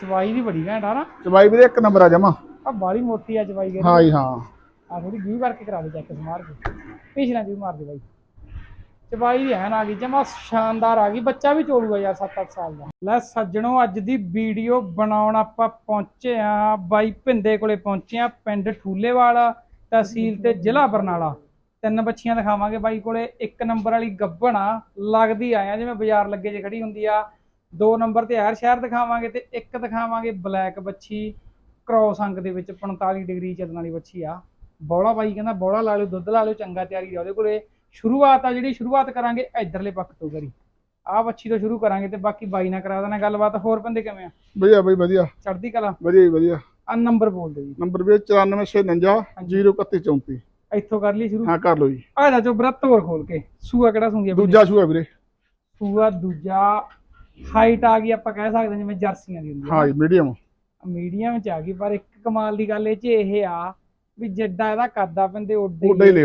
ਚਵਾਈ ਦੀ ਬੜੀ ਘੈਂਟ ਆ ਨਾ। ਚਵਾਈ ਵੀਰੇ ਇੱਕ ਨੰਬਰ ਆ ਜਮਾ। ਆ ਬਾਲੀ ਮੋਟੀ ਆ ਚਵਾਈ ਦੇ ਹਾਂ ਜੀ ਹਾਂ। ਆ ਥੋੜੀ ਵੀ ਕਰਕੇ ਕਰਾ ਦੇ ਚੈੱਕ ਮਾਰ ਕੇ। ਪਿਛਲਾ ਵੀ ਮਾਰ ਦੇ ਬਾਈ। ਚਵਾਈ ਦੀ ਐਨ ਆ ਗਈ ਜਮਾ ਸ਼ਾਨਦਾਰ ਆ ਗਈ। ਬੱਚਾ ਵੀ ਚੋਲੂਗਾ ਯਾਰ 7-8 ਸਾਲ ਦਾ। ਲੈ ਸੱਜਣੋ ਅੱਜ ਦੀ ਵੀਡੀਓ ਬਣਾਉਣ ਆਪਾਂ ਪਹੁੰਚੇ ਆ ਬਾਈ ਭਿੰਦੇ ਕੋਲੇ ਪਹੁੰਚੇ ਆ ਪਿੰਡ ਠੂਲੇਵਾਲ ਤਹਿਸੀਲ ਤੇ ਜ਼ਿਲ੍ਹਾ ਬਰਨਾਲਾ। ਤਿੰਨ ਬੱਚੀਆਂ ਦਿਖਾਵਾਂਗੇ ਬਾਈ ਕੋਲੇ। ਇੱਕ ਨੰਬਰ ਵਾਲੀ ਗੱਭਣ ਆ। ਲੱਗਦੀ ਆਇਆ ਜਿਵੇਂ ਬਾਜ਼ਾਰ ਲੱਗੇ ਜੇ ਖੜੀ ਹੁੰਦੀ ਆ। ਦੋ ਨੰਬਰ ਤੇ ਹਰ ਸ਼ਹਿਰ ਦਿਖਾਵਾਂਗੇ ਤੇ ਇੱਕ ਦਿਖਾਵਾਂਗੇ ਬਲੈਕ ਬੱਚੀ ਕ੍ਰੋਸ ਅੰਕ ਦੇ ਵਿੱਚ 45 ਡਿਗਰੀ ਚੱਲਣ ਵਾਲੀ ਬੱਚੀ ਆ। ਬੌਲਾ ਬਾਈ ਕਹਿੰਦਾ ਬੌਲਾ ਲਾ ਲਿਓ ਦੁੱਧ ਲਾ ਲਿਓ ਚੰਗਾ ਤਿਆਰੀ ਆ। ਉਹਦੇ ਕੋਲੇ ਸ਼ੁਰੂਆਤ ਆ ਜਿਹੜੀ ਸ਼ੁਰੂਆਤ ਕਰਾਂਗੇ ਇਧਰਲੇ ਪੱਖ ਤੋਂ ਕਰੀ। ਆਹ ਬੱਚੀ ਤੋਂ ਸ਼ੁਰੂ ਕਰਾਂਗੇ ਤੇ ਬਾਕੀ ਬਾਈ ਨਾਲ ਕਰਾ ਦੇਣਾ ਗੱਲਬਾਤ। ਹੋਰ ਬੰਦੇ ਕਿਵੇਂ ਆ? ਵਧੀਆ ਬਈ ਵਧੀਆ। ਚੜ੍ਹਦੀ ਕਲਾ? ਵਧੀਆ ਜੀ ਵਧੀਆ। ਆ ਨੰਬਰ ਬੋਲ ਦਿਓ ਜੀ। ਨੰਬਰ ਵੀਰੇ 9459 03134 ਇੱਥੋਂ ਕਰ ਲਈ ਸ਼ੁਰੂ? ਹਾਂ ਕਰ ਲਓ ਜੀ। ਆ ਜਾ ਚੋ ਬਰਤ ਹੋਰ ਖੋਲ ਕੇ। ਸੂਆ ਕਿਹੜਾ ਸੂੰਗੀ ਦੂਜਾ ਸ਼ੂ ਹੈ ਵੀਰੇ। ਸੂਆ ਦੂਜਾ ਹਾਈਟ ਆ ਗਈ ਆਪਾਂ ਕਹਿ ਸਕਦੇ ਜਿਵੇਂ ਜਰਸੀਆਂ ਦੀ ਹੁੰਦੀ ਹਾਂ ਮੀਡੀਅਮ ਮੀਡੀਅਮ ਚ ਆ ਗਈ ਪਰ ਇੱਕ ਕਮਾਲ ਦੀ ਗੱਲ ਇਹ ਚ ਇਹ ਆ ਵੀ ਜਿੱਡਾ ਇਹਦਾ ਆ ਪੈਂਦੇ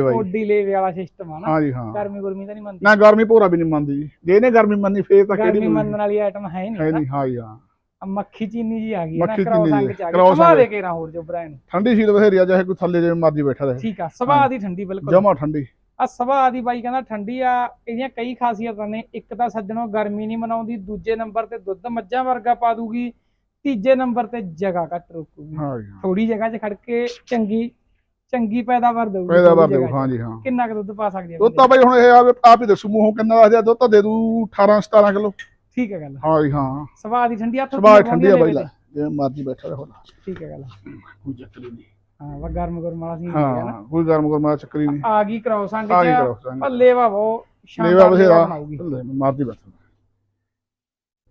ਜੀ। ਓਡੀ ਲੇਵੇ ਵਾਲਾ ਸਿਸਟਮ ਆ ਨਾ। ਹਾਂ ਜੀ ਹਾਂ। ਗਰਮੀ ਗੁਰਮੀ ਤਾਂ ਨਹੀਂ ਮੰਨਦੀ। ਨਾ ਗਰਮੀ ਭੋਰਾ ਵੀ ਨਹੀਂ ਮੰਨਦੀ ਜੀ। ਇਹਨੇ ਗਰਮੀ ਮੰਨੀ ਫੇਰ ਤਾਂ ਕਿਹੜੀ ਗਰਮੀ ਮੰਨਣੀ? ਵਾਲੀ ਆਈਟਮ ਹੈ ਨਹੀਂ ਨਹੀਂ ਹਾਂ ਜੀ ਹਾਂ। ਆ ਮੱਖੀ ਚੀਨੀ ਜੀ ਆ ਗਈ ਨਾ ਅੰਗ ਜੀ, ਚ ਆ ਗਈ। ਅੰਗ। ਦੇ ਕੇ ਹੋਰ ਜੋ ਨੂੰ ਠੰਡੀ ਸੀਲ ਬਥੇਰੀ ਆ ਚਾਹੇ ਕੋਈ ਥੱਲੇ ਜਿਵੇਂ ਮਰਜ਼ੀ ਬੈਠਾ ਰਹੇ। ਠੀਕ ਆ ਸੁਭਾਅ ਦੀ ਠੰਡੀ ਬਿਲਕੁਲ। ਜਮਾ ਠੰਡੀ। ਆ ਸੁਭਾਅ ਦੀ ਬਾਈ ਕਹਿੰਦਾ ਠੰਡੀ ਆ ਇਹਦੀਆਂ ਕਈ ਖਾਸੀਅਤਾਂ ਨੇ। ਇੱਕ ਤਾਂ ਸੱਜਣੋਂ ਗਰਮੀ ਨਹੀਂ ਮਨਾਉਂਦੀ ਦੂਜੇ ਨੰਬਰ ਤੇ ਦੁੱਧ ਮੱਝਾਂ ਵਰਗਾ ਪਾ ਦੂਗੀ ਤੀਜੇ ਨੰਬਰ ਤੇ ਜਗ੍ਹਾ ਘੱਟ ਰੋਕੂਗੀ। ਜੀ ਥੋੜੀ ਜਗ੍ਹਾ 'ਚ ਖੜ ਕੇ ਚੰਗੀ ਚੰਗੀ ਪੈਦਾਵਾਰ ਦੇਊਗੀ ਪੈਦਾਵਾਰ ਦੇਊ। ਹਾਂ ਜੀ ਹਾਂ। ਕਿੰਨਾ ਕੁ ਦੁੱਧ ਪਾ ਸਕਦੀ ਹੈ ਦੁੱਧ ਤਾਂ ਬਈ ਹੁਣ ਇਹ ਆਪ ਹੀ ਦੱਸੂ ਮੂੰਹੋਂ ਕਿੰਨਾ ਦੱਸਦੇ ਆ ਦੁੱਧ ਤਾਂ ਦੇ ਦੂ 18 17 ਕਿਲੋ। ਠੀਕ ਹੈ ਗੱਲ। ਹਾਂ ਜੀ ਹਾਂ। ਸੁਭਾਅ ਦੀ ਠੰਡੀ ਹੱਥ ਸੁਭਾਅ ਠੰਡੀ ਆ ਬਾਈ ਲੈ ਜਿਵੇਂ ਮਰਜ਼ੀ ਬੈਠਾ ਰਹੇ ਠੀਕ ਹੈ ਗੱਲ। ਕੋਈ ਚੱਕਰ ਨਹੀਂ। ਹਾਂ ਵਾ ਗਰਮ ਗਰਮ ਵਾਲਾ ਸੀ ਹਾਂ ਕੋਈ ਗਰਮ ਗਰਮਾ ਚੱਕਰੀ ਨਹੀਂ। ਆ ਗਈ ਕ੍ਰੋਸ ਅੰਗ ਆ ਗਈ। ਭੱਲੇ ਵਾ ਉਹ ਲੇਵਾ ਬਥੇਰਾ। ਮਰਜ਼ੀ ਬੈਠਾ।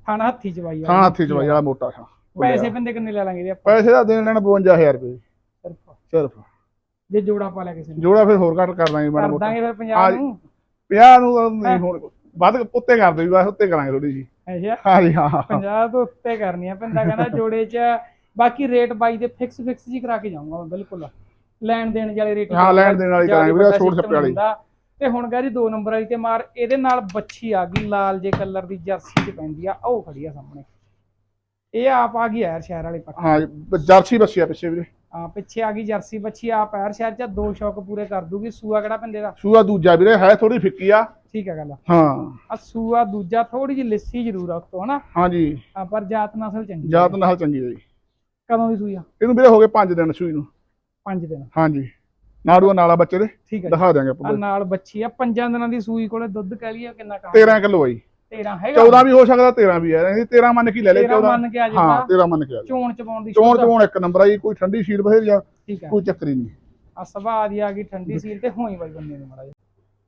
ਥਾਣਾ ਹੱਥੀ ਚ ਬਾਈ ਥਾਂ ਹੱਥੀ ਚ ਬਾਈ ਵਾਲਾ ਮੋਟਾ ਥਾਂ ਪੈਸੇ ਬੰਦੇ ਕਿੰਨੇ ਲੈ ਲਾਂਗੇ ਇਹਦੇ ਆਪਾਂ? ਪੈਸੇ ਦਾ ਦੇਣ ਲੈਣਾ 52000 ਰੁਪਏ। ਸਿਰਫ। ਸਿਰਫ। ਜੇ ਜੋੜਾ ਪਾ ਲਿਆ ਕਿਸੇ ਨੇ ਜੋੜਾ ਫਿਰ ਹੋਰ ਘੱਟ ਕਰ ਦਾਂਗੇ ਮਾੜਾ ਕਰ ਮੋਟਾ। ਦਾਂਗੇ ਫਿਰ 50 ਹਾਂ। ਨੂੰ। 50 ਨੂੰ ਨਹੀਂ ਹੁਣ। ਵੱਧ ਉੱਤੇ ਕਰ ਦਿਓ ਜੀ ਬਸ ਉੱਤੇ ਕਰਾਂਗੇ ਥੋੜੀ ਜੀ ਅੱਛਾ। ਹਾਂ ਜੀ ਹਾਂ। 50 ਤੋਂ ਉੱਤੇ ਕਰਨੀ ਆ। ਪੈਂਦਾ ਕਹਿੰਦਾ ਜੋੜੇ ਚ ਬਾਕੀ ਰੇਟ ਬਾਈ ਦੇ ਫਿਕਸ ਫਿਕਸ ਜੀ ਕਰਾ ਕੇ ਜਾਊਂਗਾ ਮੈਂ ਬਿਲਕੁਲ। ਲੈਣ ਦੇਣ ਵਾਲੇ ਰੇਟ ਹਾਂ, ਲੈਣ ਦੇਣ ਵਾਲੀ ਕਰਾਂਗੇ ਵੀਰੇ, ਛੋਟ ਛੱਪੇ ਵਾਲੀ। ਤੇ ਹੁਣ ਗਾਰੀ ਦੋ ਨੰਬਰ ਵਾਲੀ ਤੇ ਮਾਰ ਇਹਦੇ ਨਾਲ ਬੱਚੀ ਆ ਗਈ ਲਾਲ ਜੇ ਕਲਰ ਦੀ ਜਰਸੀ ਚ ਪੈਂਦੀ ਆ ਉਹ ਖੜੀ ਆ ਸਾਹਮਣੇ। ਇਹ ਆਪ ਆ ਗਈ ਯਾਰ ਸ਼ਹਿਰ ਵਾਲੇ ਪਾਸੇ ਹਾਂ ਜੀ, ਜਰਸੀ ਬੱਚੀ ਆ ਪਿੱਛੇ ਵੀਰੇ। ਆ ਪਿੱਛੇ ਆ ਗਈ ਜਰਸੀ ਬੱਚੀ ਆ ਪੈਰ ਸ਼ਹਿਰ ਚ ਦੋ ਸ਼ੌਕ ਪੂਰੇ ਕਰ ਦੂਗੀ। ਸੂਆ ਕਿਹੜਾ ਪਿੰਦੇ ਦਾ? ਸੂਆ ਦੂਜਾ ਵੀਰੇ ਹੈ ਥੋੜੀ ਫਿੱਕੀ ਆ। ਠੀਕ ਹੈ ਗੱਲ ਹਾਂ। ਆ ਸੂਆ ਦੂਜਾ ਥੋੜੀ ਜਿਹੀ ਲਿੱਸੀ ਜ਼ਰੂਰ ਆ ਹਨਾ? ਹਾਂ ਜੀ ਆ, ਪਰ ਜਾਤ ਨਸਲ ਚੰਗੀ ਜਾਤ ਨਾਲ ਚੰਗੀ ਹੈ ਜੀ। ਕਦੋਂ ਦੀ ਸੂਈ ਆ। ਇਹਨੂੰ ਵੀਰੇ ਹੋ ਗਏ 5 ਦਿਨ ਸੂਈ ਨੂੰ। 5 ਦਿਨ। ਹਾਂ ਜੀ ਨਾੜੂਆ ਨਾਲਾ ਬੱਚੇ ਦੇ। ਠੀਕ ਹੈ ਜੀ। ਦਿਖਾ ਦਿਆਂਗੇ ਆ ਆਪਾਂ ਨਾਲ ਬੱਚੀ ਆ ਪੰਜਾਂ ਦਿਨਾਂ ਦੀ ਸੂਈ ਕੋਲੇ ਦੁੱਧ ਕਹਿ ਲਈਏ ਕਿੰਨਾ ਕਾ 13 ਕਿਲੋ ਆਈ 13 ਹੈਗਾ। 14 ਵੀ ਹੋ ਸਕਦਾ 13 ਵੀ ਹੈ ਇਹਦੀ 13 ਮੰਨ ਕੇ ਹੀ ਲੈ ਲੈ 13 14 ਮੰਨ ਕੇ ਆ ਹਾਂ ਜਾਂਦਾ 13 ਮੰਨ ਕੇ ਆ ਜਾ। ਚੋਣ ਚਪਾਉਣ ਦੀ ਚੋਣ ਚੋਣ ਇੱਕ ਨੰਬਰ ਆਈ ਕੋਈ ਠੰਡੀ ਆ ਠੀਕ ਹੈ ਕੋਈ ਚੱਕਰ ਹੀ ਨਹੀਂ। ਆ ਸੁਭਾਅ ਦੀ ਆ ਗਈ ਠੰਡੀ ਸੀਲ ਤੇ ਹੋਈ ਬਾਈ ਬੰਦੇ ਨੂੰ ਮੜਾ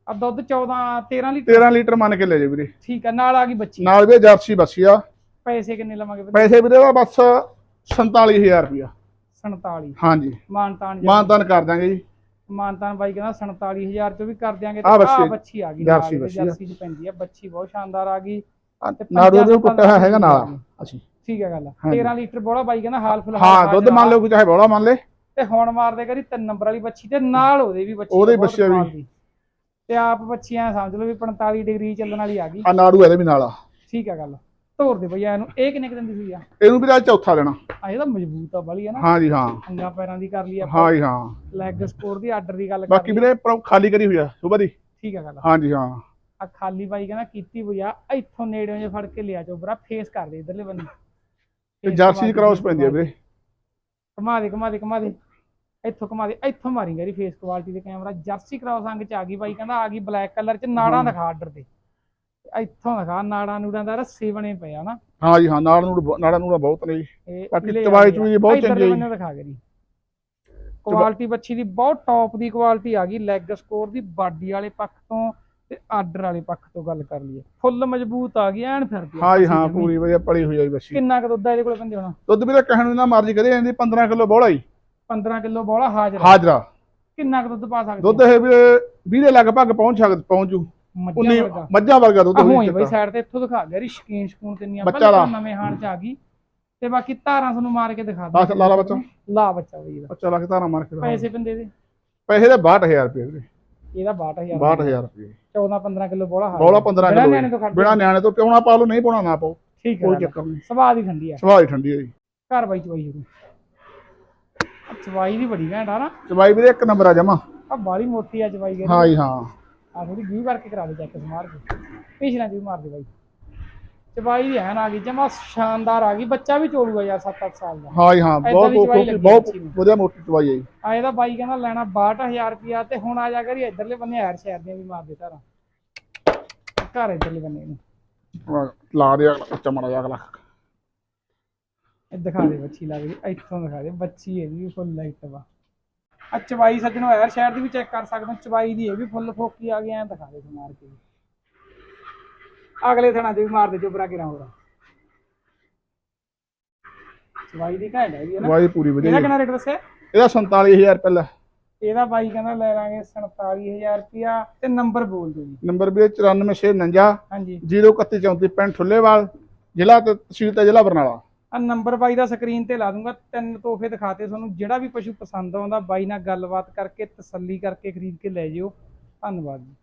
ਆ ਦੁੱਧ 14 13 ਲੀਟਰ? 13 ਲੀਟਰ ਮੰਨ ਕੇ ਲੈ ਜੇ ਵੀਰੇ। ਠੀਕ ਹੈ ਨਾਲ ਆ ਗਈ ਬੱਚੀ। ਨਾਲ ਵੀ ਜਰਸੀ ਬੱਸੀ ਆ। ਪੈਸੇ ਕਿੰਨੇ ਲਵਾਂਗੇ? ਪੈਸੇ ਵੀਰੇ ਦਾ ਬਸ 47000 ਰੁਪਇਆ। 47 ਹਾਂਜੀ। ਮਾਨਤਾਨ ਜੀ ਮਾਨਤਨ ਕਰ ਦਾਂਗੇ ਜੀ। ਮਾਨਤਾਨ ਬਾਈ ਕਹਿੰਦਾ 47000 ਚ ਵੀ ਕਰ ਦਿਆਂਗੇ। ਆਹ ਬੱਚੀ ਆਹ ਬੱਚੀ ਆ ਗਈ ਜਰਸੀ ਨਾਲ ਬੱਚੀ ਆ। ਜਰਸੀ ਚ ਪੈਂਦੀ ਆ। ਬੱਚੀ ਬਹੁਤ ਸ਼ਾਨਦਾਰ ਆ ਗਈ। ਤੇ ਨਾੜੂ ਦੇ ਪੰਜਾਂ ਕੁੱਟਿਆ ਹੋਇਆ ਹੈਗਾ ਨਾਲ। ਅਸੀਂ ਠੀਕ ਹੈ ਗੱਲ ਹਾਂਜੀ। 13 ਲੀਟਰ ਬੋਲਾ ਬਾਈ ਕਹਿੰਦਾ ਹਾਲ ਫਿਲਹਾਲ ਹਾਂ ਦੁੱਧ ਮੰਨ ਲਓ ਕਿ ਚਾਹੇ ਬੋਲਾ ਮੰਨ ਲੈ। ਤੇ ਹੁਣ ਮਾਰਦੇ ਕਰੀ ਤਿੰਨ ਨੰਬਰ ਵਾਲੀ ਬੱਚੀ ਤੇ ਨਾਲ ਉਹਦੇ ਵੀ ਬੱਚੀ ਉਹਦੇ ਵੀ। ਤੇ ਆਪ ਬੱਚੀਆਂ ਸਮਝ ਲਓ ਵੀ 45 ਡਿਗਰੀ ਚੱਲਣ ਵਾਲੀ ਆ ਗਈ। ਆ ਨਾੜੂ ਇਹਦੇ ਵੀ ਨਾਲ ਆ। ਠੀਕ ਹੈ ਗੱਲ। ਤੋਰ ਦੇ ਭਈਆ ਇਹਨੂੰ ਇਹ ਕਿੰਨੇ ਕੁ ਦਿਨ ਦੀ ਹੋਈ ਆ? ਇਹਨੂੰ ਵੀ ਅੱਜ ਚੌਥਾ ਦੇਣਾ। ਆ ਇਹ ਤਾਂ ਮਜ਼ਬੂਤ ਆ ਬਲੀ ਹੈ ਨਾ? ਹਾਂ ਜੀ ਹਾਂ। ਅੰਗਾ ਪੈਰਾਂ ਦੀ ਕਰ ਲਈ ਆਪਾਂ। ਹਾਂ ਜੀ ਹਾਂ। ਲੈਗ ਸਕੋਰ ਦੀ ਆਰਡਰ ਦੀ ਗੱਲ ਕਰ ਬਾਕੀ ਵੀਰੇ ਪਰ ਖਾਲੀ ਕਰੀ ਹੋਈ ਆ ਸੁਬਾ ਦੀ। ਠੀਕ ਹੈ ਗੱਲ। ਹਾਂ ਜੀ ਹਾਂ। ਆ ਖਾਲੀ ਬਾਈ ਕਹਿੰਦਾ ਕੀਤੀ ਹੋਈ ਆ ਇੱਥੋਂ ਨੇੜਿਓਂ ਜੇ ਫੜ ਕੇ ਲਿਆ ਚੋਬਰਾ ਫੇਸ ਕਰ ਦੇ ਇਧਰਲੇ ਬੰਨੇ। ਤੇ ਜਰਸੀ face ਪੈਂਦੀ ਆ। ਵੀਰੇ। ਘੁਮਾ ਦੇ ਘੁਮਾ ਦੇ ਘੁਮਾ ਦੇ। ਇੱਥੋਂ ਘੁਮਾ ਦੇ ਇੱਥੋਂ ਮਾਰੀ ਗਰੀ ਫੇਸ ਕੁਆਲਿਟੀ ਦੇ ਕੈਮਰਾ ਜਰਸੀ ਕ੍ਰਾਸ ਅੰਗ ਚ ਆ ਗਈ ਬਾਈ ਕਹਿੰਦਾ ਆ ਗਈ ਬਲੈਕ ਕਲਰ ਚ ਨਾੜਾਂ। ਦਿਖਾ ਆਰਡਰ ਤੇ। ਇੱਥੋਂ ਦਿਖਾ ਨਾੜਾਂ ਨੂੜਾਂ ਦਾ ਰੱਸੇ ਬਣੇ ਪਏ ਆ ਨਾ। ਹਾਂ ਜੀ ਹਾਂ ਨਾਲ ਨੂੰ ਨਾੜਾ ਨੂੰ ਬਹੁਤ ਨੇ ਜੀ। ਬਾਕੀ ਚਵਾਈ ਚੂਈ ਦੀ ਬਹੁਤ ਚੰਗੀ ਬੰਨੇ ਦਿਖਾ ਗਰੀ ਕੁਆਲਿਟੀ ਬੱਚੀ ਦੀ ਬਹੁਤ ਟੌਪ ਦੀ ਕੁਆਲਿਟੀ ਆ ਗਈ। ਲੈਗ ਸਕੋਰ ਦੀ ਬਾਡੀ ਵਾਲੇ ਪੱਖ ਤੋਂ ਤੇ ਆਰਡਰ ਵਾਲੇ ਪੱਖ ਤੋਂ ਗੱਲ ਕਰ ਲਈਏ। ਫੁੱਲ ਮਜ਼ਬੂਤ ਆ ਗਈ ਐਨ ਫਿਰਦੀ ਹਾਂ ਜੀ ਬੱਚੀ ਹਾਂ। ਪੂਰੀ ਵਧੀਆ ਪੜੀ ਹੋਈ ਆ ਜੀ ਬੱਸੀ ਕਿੰਨਾ ਕੁ ਦੁੱਧ ਆ ਇਹਦੇ ਕੋਲ ਬੰਦੇ ਹੋਣਾ? ਦੁੱਧ ਵੀਰੇ ਕਹਿਣ ਨੂੰ ਨਾ ਮਰਜ਼ੀ ਕਰੇ ਜਾਂਦੀ 15 ਕਿਲੋ ਬੋਲਾ ਹੀ 15 ਕਿਲੋ ਬੋਲਾ ਹਾਜ਼ਰ। ਹਾਜ਼ਰਾ। ਕਿੰਨਾ ਕੁ ਦੁੱਧ ਪਾ ਸਕਦੇ ਦੁੱਧ ਇਹ ਵੀਰੇ 20 ਦੇ ਲਗਭਗ ਪਹੁੰਚ ਸਕਦਾ ਪਹੁੰਚੂ। ਮੱਝਾਂ 19 ਵਰਗਾ। ਮੱਝਾਂ ਵਰਗਾ ਦੁੱਧ ਹੋਈ ਬਈ। ਸਾਈਡ ਤੇ ਇੱਥੋਂ ਦਿਖਾ ਗਿਆ ਰੀ ਸ਼ਕੀਨ ਸ਼ਕੂਨ ਕਿੰਨੀਆਂ। ਬੱਚਾ ਲਾ। ਨਵੇਂ ਹਾਣ ਚ ਆ ਗਈ। ਤੇ ਬਾਕੀ ਧਾਰਾਂ ਤੁਹਾਨੂੰ ਮਾਰ ਕੇ ਦਿਖਾ ਬਸ ਲਾ ਲਾ ਬੱਚਾ। ਲਾ ਬੱਚਾ ਬਈ ਇਹਦਾ। ਬੱਚਾ ਲਾ ਕੇ ਧਾਰਾ ਮਾਰ ਕੇ। ਪੈਸੇ ਬੰਦੇ ਦੇ। ਪੈਸੇ ਦੇ 62000 ਰੁਪਏ ਵੀਰੇ। ਇਹਦਾ 62000 62000 ਰੁਪਏ। 14 15 ਕਿਲੋ ਬੋਲਾ ਹਾਜ਼ਰ ਬੋਲਾ 15 ਬਿਨਾਂ ਕਿਲੋ ਨਿਆਣੇ ਤੋਂ ਖੜ ਬਿਨਾ ਨਿਆਣੇ ਤੋਂ ਪਿਉਣਾ ਪਾ ਲਓ ਨਹੀਂ ਪਾਉਣਾ ਨਾ ਪਾਓ। ਠੀਕ ਹੈ ਕੋਈ। ਚੱਕਰ ਨਹੀਂ। ਸੁਭਾਅ ਦੀ ਠੰਡੀ ਆ ਸੁਭਾਅ ਹੀ ਠੰਡੀ ਹੈ ਜੀ। ਘਰ ਬਾਈ ਚਵਾਈ ਆਹ ਚਵਾਈ ਦੀ ਬੜੀ ਘੈਂਟ ਆ ਨਾ। ਚਵਾਈ ਵੀਰੇ ਇੱਕ ਨੰਬਰ ਆ ਜਮਾ। ਆ ਬਾਲੀ ਮੋਟੀ ਆ ਚਵਾਈ ਗਈ ਹਾਂ ਜੀ ਹਾਂ। ਆ ਥੋੜੀ ਵੀਹ ਕਰਕੇ ਕਰਾ ਦੇ ਚੈੱਕ ਮਾਰ ਕੇ। ਪਿਛਲਾ ਵੀ ਮਾਰ ਦੇ ਬਾਈ। ਚਵਾਈ ਦੀ ਐਨ ਆ ਗਈ ਜਮਾ ਸ਼ਾਨਦਾਰ ਆ ਗਈ। ਬੱਚਾ ਵੀ ਚੋਲੂਗਾ ਯਾਰ 7-8 ਸਾਲ ਦਾ। ਹਾਂ ਜੀ ਹਾਂ ਬਹੁਤ ਬਹੁਤ ਨੂੰ। ਵਧੀਆ ਮੋਟੀ ਚਵਾਈ ਹੈ ਜੀ। ਆ ਇਹਦਾ ਬਾਈ ਕਹਿੰਦਾ ਲੈਣਾ 62000 ਰੁਪਿਆ ਤੇ ਹੁਣ ਆ ਜਾ ਕਰੀ ਇਧਰਲੇ ਬੰਨੇ ਯਾਰ ਸ਼ਹਿਰ ਦੀਆਂ ਵੀ ਮਾਰ ਦੇ ਧਾਰਾਂ। ਘਰ ਇਧਰਲੇ ਬੰਨੇ ਆਹ ਲਾ ਦੇ ਅਗਲਾ ਕੱਚਾ ਮਾੜਾ ਜਿਹਾ ਅਗਲਾ। ਇਹ ਦਿਖਾ ਦੇ ਬੱਚੀ ਰਹੀ ਇੱਥੋਂ ਦਿਖਾ ਦੇ ਬੱਚੀ ਇਹਦੀ ਵੀ ਫੁੱਲ ਲਾਈਟ ਵਾ। ਆ ਚਵਾਈ ਸੱਜਣੋ ਯਾਰ ਸ਼ਹਿਰ ਦੀ ਵੀ ਚੈੱਕ ਕਰ ਸਕਦੇ ਹੋ ਚਵਾਈ ਦੀ ਇਹ ਵੀ ਫੁੱਲ ਫੋਕੀ ਆ ਗਿਆ ਐ ਦਿਖਾ ਦੇ ਮਾਰ ਕੇ। ਅਗਲੇ ਥਣਾ ਤੇ ਵੀ ਮਾਰ ਦੇ ਚੋਬਰਾ ਕੇ ਹੋਰ ਚਵਾਈ ਦੀ ਘੈਂਟ ਹੈਗੀ ਹੈ ਨਾ। ਚਵਾਈ ਪੂਰੀ ਵਧੀਆ ਇਹਦਾ। ਕਿੰਨਾ ਰੇਟ ਦੱਸਿਆ? ਇਹਦਾ 47000 ਪਹਿਲਾਂ। ਇਹਦਾ ਬਾਈ ਕਹਿੰਦਾ ਲੈ ਲਾਂਗੇ 47000 ਰੁਪਿਆ ਤੇ ਨੰਬਰ ਬੋਲ ਦਿਓ ਜੀ। ਨੰਬਰ ਵੀ 94649 ਹਾਂਜੀ। 03134 ਪਿੰਡ ਠੁੱਲੇਵਾਲ ਜ਼ਿਲ੍ਹਾ ਤੇ ਤਹਿਸੀਲ ਤੇ ਜ਼ਿਲ੍ਹਾ ਬਰਨਾਲਾ। ਆ ਨੰਬਰ ਬਾਈ ਦਾ ਸਕਰੀਨ ਤੇ ਲਾ ਦੂੰਗਾ, ਤਿੰਨ ਤੋਹਫੇ ਦਿਖਾਤੇ ਤੁਹਾਨੂੰ, ਜਿਹੜਾ ਵੀ ਪਸ਼ੂ ਪਸੰਦ ਆਉਂਦਾ ਬਾਈ ਨਾਲ ਗੱਲਬਾਤ ਕਰਕੇ ਤਸੱਲੀ ਕਰਕੇ ਖਰੀਦ ਕੇ ਲੈ ਜਿਓ। ਧੰਨਵਾਦ ਜੀ।